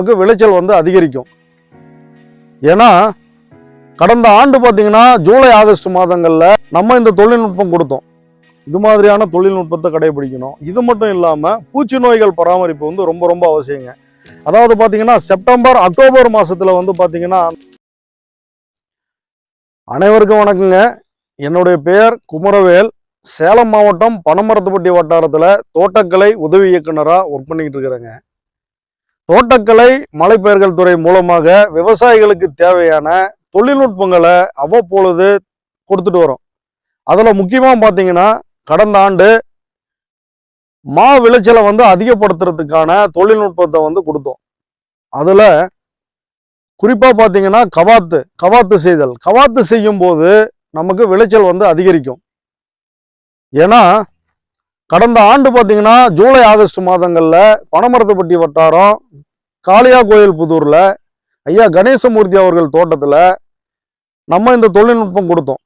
நமக்கு விளைச்சல் வந்து அதிகரிக்கும். ஏன்னா கடந்த ஆண்டு பார்த்தீங்கன்னா ஜூலை ஆகஸ்ட் மாதங்களில் நம்ம இந்த தொழில்நுட்பம் கொடுத்தோம். இது மாதிரியான தொழில்நுட்பத்தை கடைபிடிக்கணும். இது மட்டும் இல்லாமல் பூச்சி நோய்கள் பராமரிப்பு வந்து ரொம்ப ரொம்ப அவசியங்க. அதாவது பார்த்தீங்கன்னா செப்டம்பர் அக்டோபர் மாதத்தில் வந்து பார்த்தீங்கன்னா அனைவருக்கும் வணக்கங்க. என்னுடைய பெயர் குமரவேல். சேலம் மாவட்டம் பனமரத்துப்பட்டி வட்டாரத்தில் தோட்டக்கலை உதவி இயக்குனராக ஒர்க் பண்ணிக்கிட்டு இருக்கிறேங்க. தோட்டக்கலை மலைப்பெயர்கள் துறை மூலமாக விவசாயிகளுக்கு தேவையான தொழில்நுட்பங்களை அவ்வப்பொழுது கொடுத்துட்டு வரோம். அதில் முக்கியமாக பார்த்தீங்கன்னா கடந்த ஆண்டு மா விளைச்சலை வந்து அதிகப்படுத்துறதுக்கான தொழில்நுட்பத்தை வந்து கொடுத்தோம். அதில் குறிப்பாக பார்த்தீங்கன்னா கவாத்து கவாத்து செய்தல். கவாத்து செய்யும் போது நமக்கு விளைச்சல் வந்து அதிகரிக்கும். ஏன்னா கடந்த ஆண்டு பார்த்தீங்கன்னா ஜூலை ஆகஸ்ட் மாதங்களில் பனமரத்துப்பட்டி வட்டாரம் காளியா கோயில் புதூரில் ஐயா கணேசமூர்த்தி அவர்கள் தோட்டத்தில் நம்ம இந்த தொழில்நுட்பம் கொடுத்தோம்.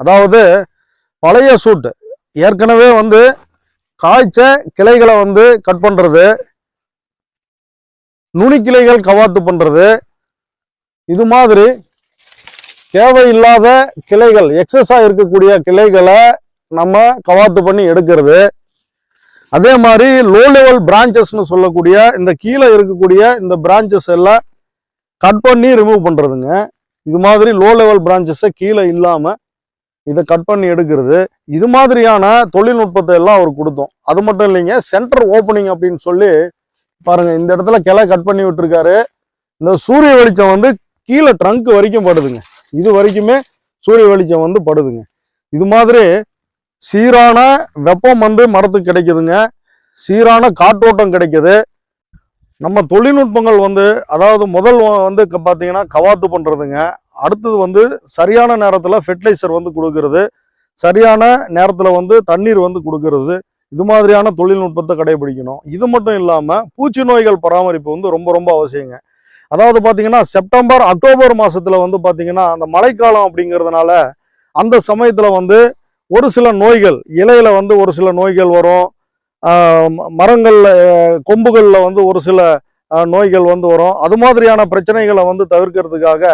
அதாவது பழைய சூட்டு ஏற்கனவே வந்து காய்ச்ச கிளைகளை வந்து கட் பண்ணுறது நுனிக்கிளைகள் கவாத்து பண்ணுறது இது மாதிரி தேவையில்லாத கிளைகள் எக்ஸஸாக இருக்கக்கூடிய கிளைகளை நம்ம கவாத்து பண்ணி எடுக்கிறது. அதே மாதிரி லோ லெவல் பிரான்ச்சஸ்னு சொல்லக்கூடிய இந்த கீழே இருக்கக்கூடிய இந்த பிரான்ச்சஸ் எல்லாம் கட் பண்ணி ரிமூவ் பண்ணுறதுங்க இது மாதிரி லோ லெவல் பிரான்ச்சஸை கீழே இல்லாமல் இதை கட் பண்ணி எடுக்கிறது. இது மாதிரியான தொழில்நுட்பத்தை எல்லாம் அவர் கொடுத்தோம். அது மட்டும் இல்லைங்க சென்டர் ஓப்பனிங் அப்படின்னு சொல்லி பாருங்க இந்த இடத்துல கிளை கட் பண்ணி விட்டுருக்காரு. இந்த சூரிய வெளிச்சம் வந்து கீழே ட்ரங்க் வரைக்கும் படுதுங்க. இது வரைக்குமே சூரிய வெளிச்சம் வந்து படுதுங்க. இது மாதிரி சீரான வெப்பம் வந்து மரத்துக்கு கிடைக்குதுங்க. சீரான காற்றோட்டம் கிடைக்குது. நம்ம தொழில்நுட்பங்கள் வந்து அதாவது முதல் வந்து க- பார்த்தீங்கன்னா கவாத்து பண்ணுறதுங்க அடுத்தது வந்து சரியான நேரத்தில் ஃபெர்டிலைசர் வந்து கொடுக்கறது. சரியான நேரத்தில் வந்து தண்ணீர் வந்து கொடுக்கறது. இது மாதிரியான தொழில்நுட்பத்தை கடைபிடிக்கணும். இது மட்டும் இல்லாமல் பூச்சி நோய்கள் பராமரிப்பு வந்து ரொம்ப ரொம்ப அவசியங்க. அதாவது பார்த்தீங்கன்னா செப்டம்பர் அக்டோபர் மாதத்தில் வந்து பார்த்தீங்கன்னா அந்த மழைக்காலம் அப்படிங்கிறதுனால அந்த சமயத்தில் வந்து ஒரு சில நோய்கள் இலையில் வந்து ஒரு சில நோய்கள் வரும். மரங்களில் கொம்புகளில் வந்து ஒரு சில நோய்கள் வந்து வரும். அது மாதிரியான பிரச்சனைகளை வந்து தவிர்க்கிறதுக்காக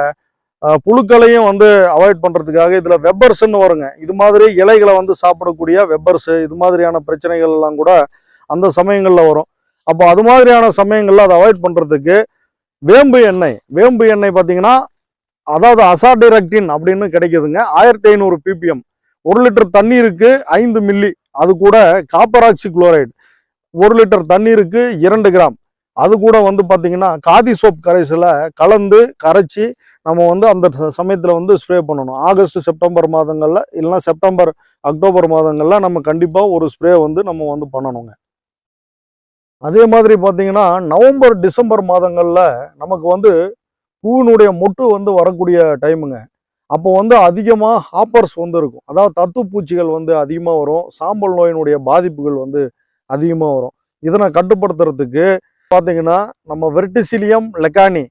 புழுக்களையும் வந்து அவாய்ட் பண்ணுறதுக்காக இதில் வெப்பர்ஸ்ன்னு வருங்க. இது மாதிரி இலைகளை வந்து சாப்பிடக்கூடிய வெப்பர்ஸு இது மாதிரியான பிரச்சனைகள் எல்லாம் கூட அந்த சமயங்களில் வரும். அப்போ அது மாதிரியான சமயங்களில் அதை அவாய்ட் பண்ணுறதுக்கு வேம்பு எண்ணெய். வேம்பு எண்ணெய் பார்த்தீங்கன்னா அதாவது அசாடிரக்டின் அப்படின்னு கிடைக்குதுங்க. ஆயிரத்தி ஐநூறு பிபிஎம். ஒரு லிட்டர் தண்ணீருக்கு ஐந்து மில்லி. அது கூட காப்பராக்சி குளோரைடு. ஒரு லிட்டர் தண்ணீருக்கு இரண்டு கிராம். அது கூட வந்து பார்த்தீங்கன்னா காதி சோப் கரைசலை கலந்து கரைச்சி நம்ம வந்து அந்த ச- வந்து ஸ்ப்ரே பண்ணணும். ஆகஸ்ட் செப்டம்பர் மாதங்களில் இல்லைன்னா செப்டம்பர் அக்டோபர் மாதங்களில் நம்ம கண்டிப்பாக ஒரு ஸ்ப்ரே வந்து நம்ம வந்து பண்ணணுங்க. அதே மாதிரி பார்த்தீங்கன்னா நவம்பர் டிசம்பர் மாதங்களில் நமக்கு வந்து பூவினுடைய மொட்டு வந்து வரக்கூடிய டைமுங்க. அப்போ வந்து அதிகமாக ஹாப்பர்ஸ் வந்து இருக்கும். அதாவது தத்து பூச்சிகள் வந்து அதிகமாக வரும். சாம்பல் நோயினுடைய பாதிப்புகள் வந்து அதிகமாக வரும். இதனை கட்டுப்படுத்துறதுக்கு பார்த்தீங்கன்னா நம்ம வெர்டிசிலியம் லெக்கானி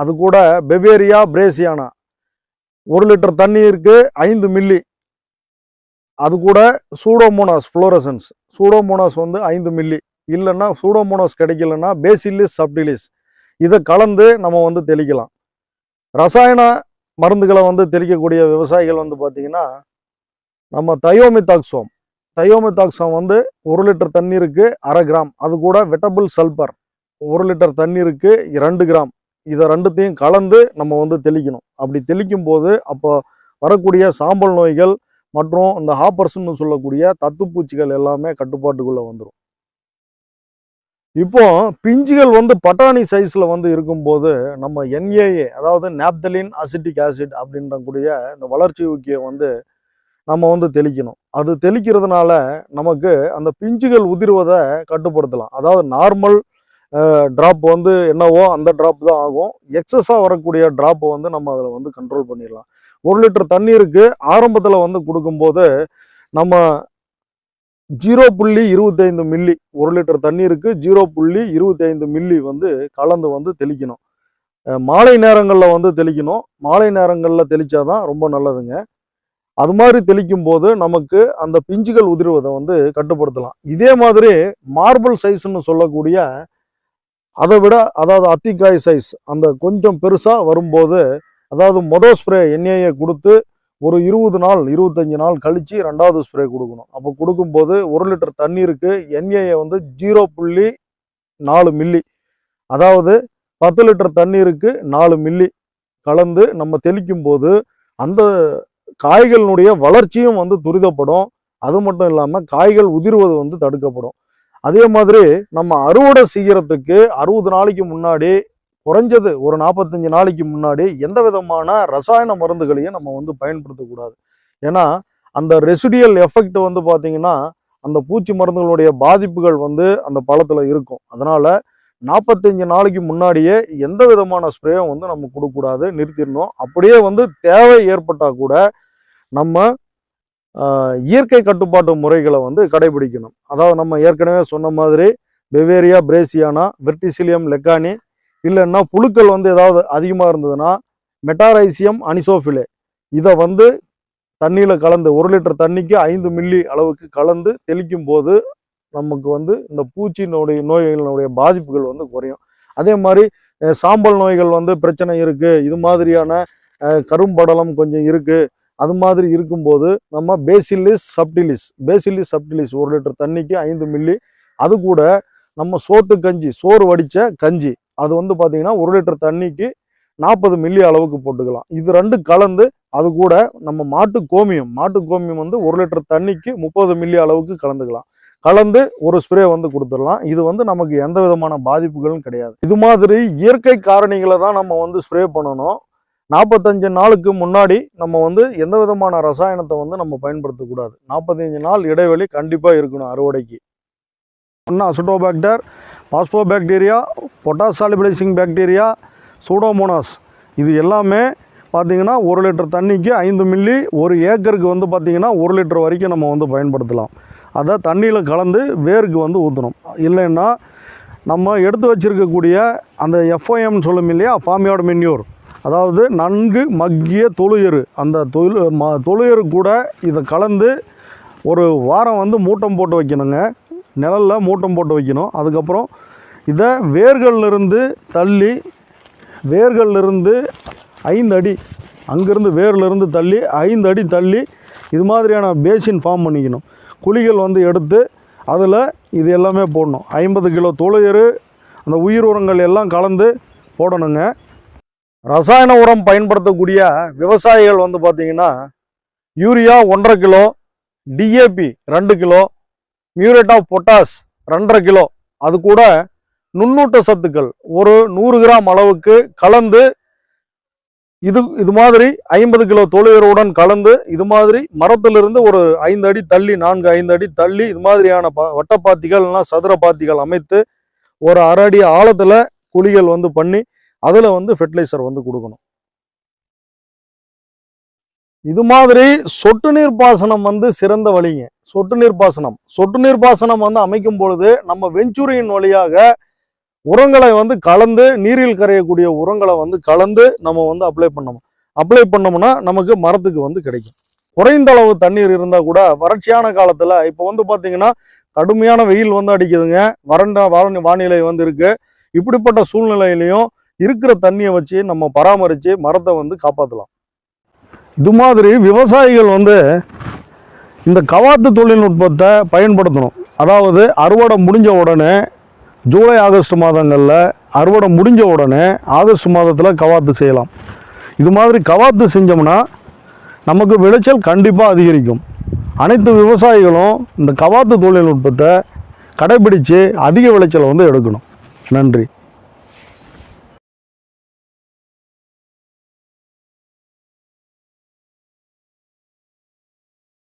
அது கூட பெவேரியா பிரேசியானா. ஒரு லிட்டர் தண்ணீருக்கு ஐந்து மில்லி. அது கூட சூடோமோனாஸ் ஃப்ளோரசன்ஸ். சூடோமோனாஸ் வந்து ஐந்து மில்லி. இல்லைன்னா சூடோமோனாஸ் கிடைக்கலன்னா பேசிலிஸ் சப்டிலிஸ். இதை கலந்து நம்ம வந்து தெளிக்கலாம். ரசாயன மருந்துகளை வந்து தெளிக்கக்கூடிய விவசாயிகள் வந்து பார்த்தீங்கன்னா நம்ம தயோமிதாக்சோம் தயோமிதாக்சோம் வந்து ஒரு லிட்டர் தண்ணீருக்கு அரை கிராம். அது கூட வெட்டபிள் சல்பர். ஒரு லிட்டர் தண்ணீருக்கு ரெண்டு கிராம். இதை ரெண்டுத்தையும் கலந்து நம்ம வந்து தெளிக்கணும். அப்படி தெளிக்கும் போது அப்போ வரக்கூடிய சாம்பல் நோய்கள் மற்றும் இந்த ஹாப்பர்ஸ்ன்னு சொல்லக்கூடிய தத்துப்பூச்சிகள் எல்லாமே கட்டுப்பாட்டுக்குள்ளே வந்துடும் இப்போ பிஞ்சுகள் வந்து பட்டாணி சைஸில் வந்து இருக்கும்போது நம்ம என்ஏஏ அதாவது நாப்தலின் அசிட்டிக் ஆசிட் அப்படின்ற கூடிய இந்த வளர்ச்சி ஊக்கியை வந்து நம்ம வந்து தெளிக்கணும். அது தெளிக்கிறதுனால நமக்கு அந்த பிஞ்சுகள் உதிர்வதை கட்டுப்படுத்தலாம். அதாவது நார்மல் ட்ராப் வந்து என்னவோ அந்த ட்ராப் தான் ஆகும். எக்ஸஸாக வரக்கூடிய ட்ராப்பை வந்து நம்ம அதில் வந்து கண்ட்ரோல் பண்ணிடலாம். ஒரு லிட்டர் தண்ணீருக்கு ஆரம்பத்தில் வந்து கொடுக்கும்போது நம்ம ஜீரோ புள்ளி இருபத்தைந்து மில்லி ஒரு லிட்டர் தண்ணீருக்கு ஜீரோ புள்ளி இருபத்தைந்து மில்லி வந்து கலந்து வந்து தெளிக்கணும். மாலை நேரங்களில் வந்து தெளிக்கணும். மாலை நேரங்களில் தெளித்தாதான் ரொம்ப நல்லதுங்க. அது மாதிரி தெளிக்கும் போது நமக்கு அந்த பிஞ்சுகள் உதிர்வதை வந்து கட்டுப்படுத்தலாம். இதே மாதிரி மார்பிள் சைஸ்ன்னு சொல்லக்கூடிய அதை விட அதாவது அத்திக்காய் சைஸ் அந்த கொஞ்சம் பெருசாக வரும்போது அதாவது மொதல் ஸ்ப்ரே எண்ணெயை கொடுத்து ஒரு இருபது நாள் இருபத்தஞ்சி நாள் கழித்து ரெண்டாவது ஸ்ப்ரே கொடுக்கணும். அப்போ கொடுக்கும்போது ஒரு லிட்டர் தண்ணீருக்கு என்ஏஏ வந்து ஜீரோ புள்ளி நாலு மில்லி அதாவது பத்து லிட்டர் தண்ணீருக்கு நாலு மில்லி கலந்து நம்ம தெளிக்கும் போது அந்த காய்களினுடைய வளர்ச்சியும் வந்து துரிதப்படும். அது மட்டும் இல்லாமல் காய்கள் உதிர்வது வந்து தடுக்கப்படும். அதே மாதிரி நம்ம அறுவடை செய்கிறதுக்கு அறுபது நாளைக்கு முன்னாடி குறைஞ்சது ஒரு நாற்பத்தஞ்சு நாளைக்கு முன்னாடி எந்த விதமான ரசாயன மருந்துகளையும் நம்ம வந்து பயன்படுத்தக்கூடாது. ஏன்னா அந்த ரெசிடியல் எஃபெக்ட் வந்து பார்த்தீங்கன்னா அந்த பூச்சி மருந்துகளுடைய பாதிப்புகள் வந்து அந்த பழத்தில் இருக்கும். அதனால் நாற்பத்தஞ்சு நாளைக்கு முன்னாடியே எந்த விதமான ஸ்ப்ரேயும் வந்து நம்ம கொடுக்கக்கூடாது நிறுத்திடணும். அப்படியே வந்து தேவை ஏற்பட்டால் கூட நம்ம இயற்கை கட்டுப்பாட்டு முறைகளை வந்து கடைபிடிக்கணும். அதாவது நம்ம ஏற்கனவே சொன்ன மாதிரி பெவேரியா பிரேசியானா வெர்டிசிலியம் லெக்கானி இல்லைன்னா புழுக்கள் வந்து ஏதாவது அதிகமாக இருந்ததுன்னா மெட்டாரைசியம் அனிசோஃபிலே. இதை வந்து தண்ணியில் கலந்து ஒரு லிட்டர் தண்ணிக்கு ஐந்து மில்லி அளவுக்கு கலந்து தெளிக்கும் போது நமக்கு வந்து இந்த பூச்சியினுடைய நோய்களினுடைய பாதிப்புகள் வந்து குறையும். அதே மாதிரி சாம்பல் நோய்கள் வந்து பிரச்சனை இருக்குது இது மாதிரியான கரும்படலம் கொஞ்சம் இருக்குது அது மாதிரி இருக்கும்போது நம்ம பேசிலிஸ் சப்டிலிஸ் பேசிலிஸ் சப்டிலிஸ் ஒரு லிட்டர் தண்ணிக்கு ஐந்து மில்லி. அது கூட நம்ம சோத்து கஞ்சி சோறு வடித்த கஞ்சி. அது வந்து பார்த்தீங்கன்னா ஒரு லிட்டர் தண்ணிக்கு நாற்பது மில்லி அளவுக்கு போட்டுக்கலாம். இது ரெண்டு கலந்து அது கூட நம்ம மாட்டு கோமியம் மாட்டு கோமியம் வந்து ஒரு லிட்டர் தண்ணிக்கு முப்பது மில்லி அளவுக்கு கலந்துக்கலாம். கலந்து ஒரு ஸ்ப்ரே வந்து கொடுத்துடலாம். இது வந்து நமக்கு எந்த விதமான பாதிப்புகளும் கிடையாது. இது மாதிரி இயற்கை காரணிகளை தான் நம்ம வந்து ஸ்ப்ரே பண்ணணும். நாற்பத்தஞ்சு நாளுக்கு முன்னாடி நம்ம வந்து எந்த விதமான ரசாயனத்தை வந்து நம்ம பயன்படுத்தக்கூடாது. நாற்பத்தஞ்சு நாள் இடைவெளி கண்டிப்பாக இருக்கணும் அறுவடைக்கு. ஒன்று azotobacter phosphobacteria potash solubilizing bacteria pseudomonas. இது எல்லாமே பார்த்தீங்கன்னா ஒரு லிட்டர் தண்ணிக்கு ஐந்து மில்லி ஒரு ஏக்கருக்கு வந்து பார்த்திங்கன்னா ஒரு லிட்டர் வரைக்கும் நம்ம வந்து பயன்படுத்தலாம். அதை தண்ணியில் கலந்து வேருக்கு வந்து ஊற்றணும் இல்லைன்னா நம்ம எடுத்து வச்சிருக்கக்கூடிய அந்த எஃப்ஐஎம்னு சொல்லும் இல்லையா ஃபார்மியோட மென்யூர். அதாவது நன்கு மக்கிய தொழுஎரு அந்த தொழு ம தொழுஎரு கூட இதை கலந்து ஒரு வாரம் வந்து மூட்டம் போட்டு வைக்கணுங்க. நிழலில் மூட்டம் போட்டு வைக்கணும். அதுக்கப்புறம் இதை வேர்கள்லேருந்து தள்ளி வேர்கள்லேருந்து ஐந்து அடி அங்கேருந்து வேர்லேருந்து தள்ளி ஐந்து அடி தள்ளி இது மாதிரியான பேசின் ஃபார்ம் பண்ணிக்கணும். குழிகள் வந்து எடுத்து அதில் இது எல்லாமே போடணும். ஐம்பது கிலோ தொழுஎரு அந்த உயிர் உரங்கள் எல்லாம் கலந்து போடணுங்க. ரசாயன உரம் பயன்படுத்தக்கூடிய விவசாயிகள் வந்து பார்த்தீங்கன்னா யூரியா ஒன்றரை கிலோ டிஏபி ரெண்டு கிலோ மியூரேட் ஆஃப் பொட்டாஸ் ரெண்டரை கிலோ. அது கூட நுண்ணூட்ட சத்துக்கள் ஒரு நூறு கிராம் அளவுக்கு கலந்து இது இது மாதிரி ஐம்பது கிலோ தொழிலுடன் கலந்து இது மாதிரி மரத்திலிருந்து ஒரு ஐந்து அடி தள்ளி நான்கு ஐந்து அடி தள்ளி இது மாதிரியான பா வட்டப்பாத்திகள் சதுர பாத்திகள் அமைத்து ஒரு அரை அடி ஆழத்தில் குழிகள் வந்து பண்ணி அதில் வந்து ஃபெர்டிலைசர் வந்து கொடுக்கணும். இது மாதிரி சொட்டு நீர் பாசனம் வந்து சிறந்த வழிங்க. சொட்டு நீர் பாசனம் சொட்டு நீர் பாசனம் வந்து அமைக்கும் பொழுது நம்ம வெஞ்சூரியின் வழியாக உரங்களை வந்து கலந்து நீரில் கரையக்கூடிய உரங்களை வந்து கலந்து நம்ம வந்து அப்ளை பண்ணணும். அப்ளை பண்ணோம்னா நமக்கு மரத்துக்கு வந்து கிடைக்கும். குறைந்த அளவு தண்ணீர் இருந்தால் கூட வறட்சியான காலத்தில் இப்போ வந்து பார்த்தீங்கன்னா கடுமையான வெயில் வந்து அடிக்குதுங்க. வறண்ட வானி வானிலை வந்து இருக்கு. இப்படிப்பட்ட சூழ்நிலையிலையும் இருக்கிற தண்ணியை வச்சு நம்ம பராமரித்து மரத்தை வந்து காப்பாற்றலாம் இது மாதிரி விவசாயிகள் வந்து இந்த கவாத்து தொழில்நுட்பத்தை பயன்படுத்தணும். அதாவது அறுவடை முடிஞ்ச உடனே ஜூலை ஆகஸ்ட் மாதங்களில் அறுவடை முடிஞ்ச உடனே ஆகஸ்ட் மாதத்தில் கவாத்து செய்யலாம். இது மாதிரி கவாத்து செஞ்சோம்னா நமக்கு விளைச்சல் கண்டிப்பாக அதிகரிக்கும். அனைத்து விவசாயிகளும் இந்த கவாத்து தொழில்நுட்பத்தை கடைபிடித்து அதிக விளைச்சலை வந்து எடுக்கணும். நன்றி.